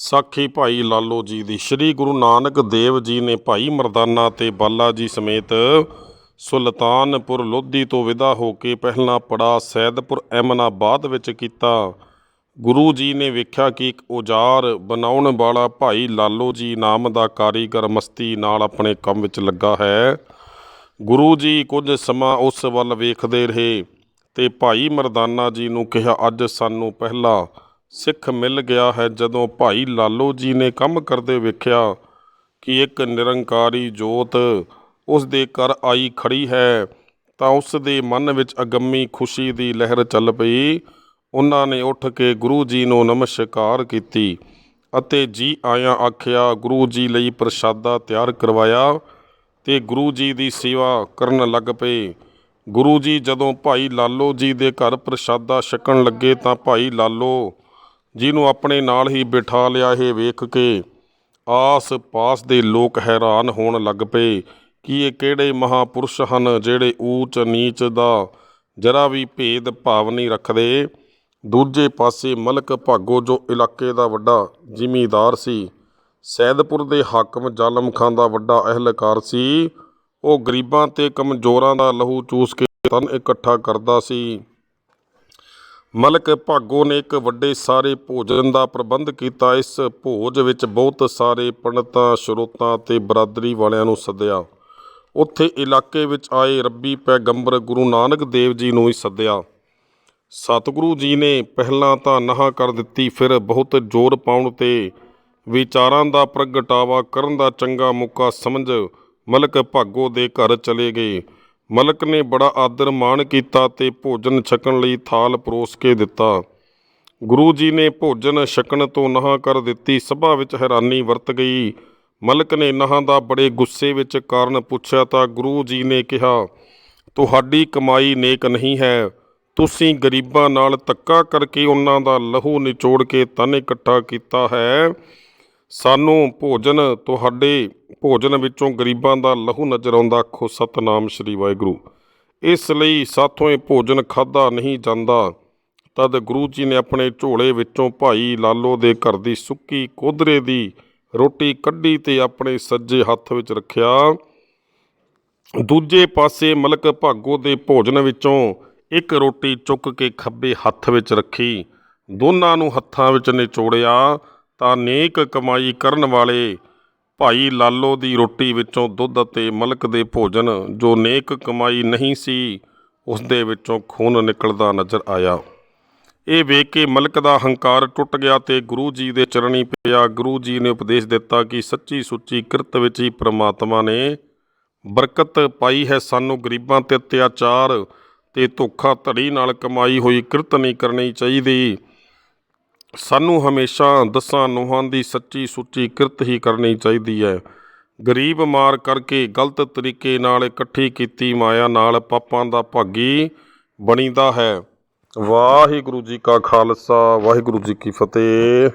ਸਾਖੀ ਭਾਈ ਲਾਲੋ ਜੀ ਦੀ। ਸ੍ਰੀ ਗੁਰੂ ਨਾਨਕ ਦੇਵ ਜੀ ਨੇ ਭਾਈ ਮਰਦਾਨਾ ਤੇ ਬਾਲਾ ਜੀ ਸਮੇਤ ਸੁਲਤਾਨਪੁਰ ਲੋਧੀ ਤੋਂ ਵਿਦਾ ਹੋ ਕੇ ਪਹਿਲਾ ਪੜਾ ਸੈਦਪੁਰ ਐਮਨਾਬਾਦ ਵਿੱਚ ਕੀਤਾ। ਗੁਰੂ ਜੀ ਨੇ ਵੇਖਿਆ ਕਿ ਇੱਕ ਔਜ਼ਾਰ ਬਣਾਉਣ ਵਾਲਾ ਭਾਈ ਲਾਲੋ ਜੀ ਨਾਮ ਦਾ ਕਾਰੀਗਰ ਮਸਤੀ ਨਾਲ ਆਪਣੇ ਕੰਮ ਵਿੱਚ ਲੱਗਾ ਹੈ। ਗੁਰੂ ਜੀ ਕੁਝ ਸਮਾਂ ਉਸ ਵੱਲ ਵੇਖਦੇ ਰਹੇ ਤੇ ਭਾਈ ਮਰਦਾਨਾ ਜੀ ਨੂੰ ਕਿਹਾ, ਅੱਜ ਸਾਨੂੰ ਪਹਿਲਾ ਸਿੱਖ ਮਿਲ ਗਿਆ ਹੈ ਜਦੋਂ ਭਾਈ ਲਾਲੋ ਜੀ ਨੇ ਕੰਮ ਕਰਦੇ ਵੇਖਿਆ ਕਿ ਇੱਕ ਨਿਰੰਕਾਰੀ ਜੋਤ ਉਸ ਦੇ ਘਰ ਆਈ ਖੜੀ ਹੈ, ਤਾਂ ਉਸ ਦੇ ਮਨ ਵਿੱਚ ਅਗੰਮੀ ਖੁਸ਼ੀ ਦੀ ਲਹਿਰ ਚੱਲ ਪਈ। ਉਹਨਾਂ ਨੇ ਉੱਠ ਕੇ ਗੁਰੂ ਜੀ ਨੂੰ ਨਮਸਕਾਰ ਕੀਤੀ ਅਤੇ ਜੀ ਆਇਆਂ ਆਖਿਆ, ਗੁਰੂ ਜੀ ਲਈ ਪ੍ਰਸ਼ਾਦਾ ਤਿਆਰ ਕਰਵਾਇਆ। ਤੇ ਗੁਰੂ ਜੀ ਦੀ ਸੇਵਾ ਕਰਨ ਲੱਗ ਪਏ। ਗੁਰੂ ਜੀ ਜਦੋਂ ਭਾਈ ਲਾਲੋ ਜੀ ਦੇ ਘਰ ਪ੍ਰਸ਼ਾਦਾ ਛਕਣ ਲੱਗੇ ਤਾਂ ਭਾਈ ਲਾਲੋ ਜਿਹਨੂੰ ਆਪਣੇ ਨਾਲ ਹੀ ਬਿਠਾ ਲਿਆ ਇਹ ਵੇਖ ਕੇ ਆਸ-ਪਾਸ ਦੇ ਲੋਕ ਹੈਰਾਨ ਹੋਣ ਲੱਗ ਪਏ ਕਿ ਇਹ ਕਿਹੜੇ ਮਹਾਪੁਰਸ਼ ਹਨ ਜਿਹੜੇ ਊਚ ਨੀਚ ਦਾ ਜਰਾ ਵੀ ਭੇਦ ਭਾਵ ਨਹੀਂ ਰੱਖਦੇ। ਦੂਜੇ ਪਾਸੇ ਮਲਕ ਭਾਗੋ ਜੋ ਇਲਾਕੇ ਦਾ ਵੱਡਾ ਜ਼ਿਮੀਂਦਾਰ ਸੀ, ਸੈਦਪੁਰ ਦੇ ਹਾਕਮ ਜ਼ਾਲਮ ਖਾਨ ਦਾ ਵੱਡਾ ਅਹਿਲਕਾਰ ਸੀ, ਉਹ ਗਰੀਬਾਂ ਤੇ ਕਮਜ਼ੋਰਾਂ ਦਾ ਲਹੂ ਚੂਸ ਕੇ ਧਨ ਇਕੱਠਾ ਕਰਦਾ ਸੀ। ਮਲਕ ਭਾਗੋ ਨੇ ਇੱਕ ਵੱਡੇ ਸਾਰੇ ਭੋਜਨ ਦਾ ਪ੍ਰਬੰਧ ਕੀਤਾ। ਇਸ ਭੋਜ ਵਿੱਚ ਬਹੁਤ ਸਾਰੇ ਪੰਡਤਾਂ ਸ਼ਰੋਤਾਂ ਅਤੇ ਬਰਾਦਰੀ ਵਾਲਿਆਂ ਨੂੰ ਸੱਦਿਆ। ਉੱਥੇ ਇਲਾਕੇ ਵਿੱਚ ਆਏ ਰੱਬੀ ਪੈਗੰਬਰ ਗੁਰੂ ਨਾਨਕ ਦੇਵ ਜੀ ਨੂੰ ਹੀ ਸੱਦਿਆ। ਸਤਿਗੁਰੂ ਜੀ ਨੇ ਪਹਿਲਾਂ ਤਾਂ ਨਹਾ ਕਰ ਦਿੱਤੀ, ਫਿਰ ਬਹੁਤ ਜ਼ੋਰ ਪਾਉਣ ਤੇ ਵਿਚਾਰਾਂ ਦਾ ਪ੍ਰਗਟਾਵਾ ਕਰਨ ਦਾ ਚੰਗਾ ਮੌਕਾ ਸਮਝ ਮਲਕ ਭਾਗੋ ਦੇ ਘਰ ਚਲੇ ਗਏ। ਮਲਕ ਨੇ ਬੜਾ ਆਦਰ ਮਾਣ ਕੀਤਾ ਤੇ ਭੋਜਨ ਛਕਣ ਲਈ ਥਾਲ ਪਰੋਸ ਕੇ ਦਿੱਤਾ। ਗੁਰੂ ਜੀ ਨੇ ਭੋਜਨ ਛਕਣ ਤੋਂ ਨਹਾ ਕਰ ਦਿੱਤੀ। ਸਭਾ ਵਿੱਚ ਹੈਰਾਨੀ ਵਰਤ ਗਈ। ਮਲਕ ਨੇ ਨਹਾ ਦਾ ਬੜੇ ਗੁੱਸੇ ਵਿੱਚ ਕਾਰਨ ਪੁੱਛਿਆ ਤਾਂ ਗੁਰੂ ਜੀ ਨੇ ਕਿਹਾ, ਤੁਹਾਡੀ ਕਮਾਈ ਨੇਕ ਨਹੀਂ ਹੈ। ਤੁਸੀਂ ਗਰੀਬਾਂ ਨਾਲ ਧੱਕਾ ਕਰਕੇ ਉਹਨਾਂ ਦਾ ਲਹੂ ਨਿਚੋੜ ਕੇ ਤਨ ਇਕੱਠਾ ਕੀਤਾ ਹੈ। ਸਾਨੂੰ ਭੋਜਨ ਤੁਹਾਡੇ ਭੋਜਨ ਵਿੱਚੋਂ ਗਰੀਬਾਂ ਦਾ ਲਹੂ ਨਜ਼ਰ ਆਉਂਦਾ ਆਖੋ, ਸਤਨਾਮ ਸ੍ਰੀ ਵਾਹਿਗੁਰੂ। ਇਸ ਲਈ ਸਾਥੋਂ ਇਹ ਭੋਜਨ ਖਾਦਾ ਨਹੀਂ ਜਾਂਦਾ। ਤਦ ਗੁਰੂ ਜੀ ਨੇ ਆਪਣੇ ਝੋਲੇ ਵਿੱਚੋਂ ਭਾਈ ਲਾਲੋ ਦੇ ਘਰ ਦੀ ਸੁੱਕੀ ਕੋਧਰੇ ਦੀ ਰੋਟੀ ਕੱਢੀ ਤੇ ਆਪਣੇ ਸੱਜੇ ਹੱਥ ਵਿੱਚ ਰੱਖਿਆ। ਦੂਜੇ ਪਾਸੇ ਮਲਕ ਭਾਗੋ ਦੇ ਭੋਜਨ ਵਿੱਚੋਂ ਇੱਕ ਰੋਟੀ ਚੁੱਕ ਕੇ ਖੱਬੇ ਹੱਥ ਵਿੱਚ ਰੱਖੀ। ਦੋਨਾਂ ਨੂੰ ਹੱਥਾਂ ਵਿੱਚ ਨਿਚੋੜਿਆ ਤਾਂ ਨੇਕ ਕਮਾਈ ਕਰਨ ਵਾਲੇ ਭਾਈ ਲਾਲੋ ਦੀ ਰੋਟੀ ਵਿੱਚੋਂ ਦੁੱਧ ਅਤੇ ਮਲਕ ਦੇ ਭੋਜਨ ਜੋ ਨੇਕ ਕਮਾਈ ਨਹੀਂ ਸੀ ਉਸ ਦੇ ਵਿੱਚੋਂ ਖੂਨ ਨਿਕਲਦਾ ਨਜ਼ਰ ਆਇਆ। ਇਹ ਵੇਖ ਕੇ ਮਲਕ ਦਾ ਹੰਕਾਰ ਟੁੱਟ ਗਿਆ ਤੇ ਗੁਰੂ ਜੀ ਦੇ ਚਰਣੀ ਪਿਆ। ਗੁਰੂ ਜੀ ਨੇ ਉਪਦੇਸ਼ ਦਿੱਤਾ ਕਿ ਸੱਚੀ ਸੁੱਚੀ ਕਿਰਤ ਵਿੱਚ ਹੀ ਪ੍ਰਮਾਤਮਾ ਨੇ ਬਰਕਤ ਪਾਈ ਹੈ। ਸਾਨੂੰ ਗਰੀਬਾਂ ਤੇ ਅਤਿਆਚਾਰ ਤੇ ਧੋਖਾ ਧੜੀ ਨਾਲ ਕਮਾਈ ਹੋਈ ਕਿਰਤ ਨਹੀਂ ਕਰਨੀ ਚਾਹੀਦੀ। ਸਾਨੂੰ ਹਮੇਸ਼ਾ ਦਸਾਂ ਨੋਹਾਂ ਦੀ ਸੱਚੀ ਸੁੱਚੀ ਕਿਰਤ ਹੀ ਕਰਨੀ ਚਾਹੀਦੀ ਹੈ। ਗਰੀਬ ਮਾਰ ਕਰਕੇ ਗਲਤ ਤਰੀਕੇ ਨਾਲ ਇਕੱਠੀ ਕੀਤੀ ਮਾਇਆ ਨਾਲ ਪਾਪਾਂ ਦਾ ਭਾਗੀ ਬਣੀਦਾ ਹੈ। ਵਾਹਿਗੁਰੂ ਜੀ ਕਾ ਖਾਲਸਾ, ਵਾਹਿਗੁਰੂ ਜੀ ਕੀ ਫਤਿਹ।